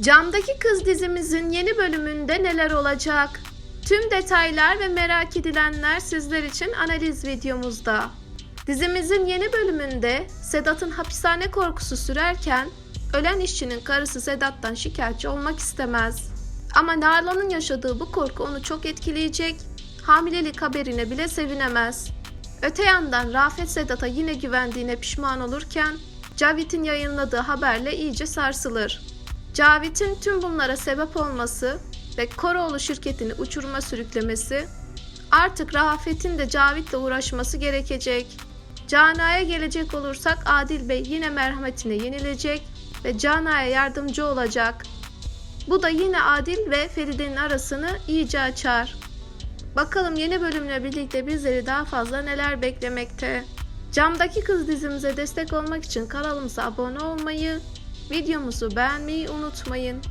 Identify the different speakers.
Speaker 1: Camdaki Kız dizimizin yeni bölümünde neler olacak? Tüm detaylar ve merak edilenler sizler için analiz videomuzda. Dizimizin yeni bölümünde Sedat'ın hapishane korkusu sürerken ölen işçinin karısı Sedat'tan şikayetçi olmak istemez. Ama Narlan'ın yaşadığı bu korku onu çok etkileyecek, hamilelik haberine bile sevinemez. Öte yandan Rafet Sedat'a yine güvendiğine pişman olurken Cavit'in yayınladığı haberle iyice sarsılır. Cavit'in tüm bunlara sebep olması ve Koroğlu şirketini uçuruma sürüklemesi artık Rafet'in de Cavit'le uğraşması gerekecek. Cana'ya gelecek olursak Adil Bey yine merhametine yenilecek ve Cana'ya yardımcı olacak. Bu da yine Adil ve Feride'nin arasını iyice açar. Bakalım yeni bölümle birlikte bizleri daha fazla neler beklemekte. Camdaki Kız dizimize destek olmak için kanalımıza abone olmayı, videomuzu beğenmeyi unutmayın.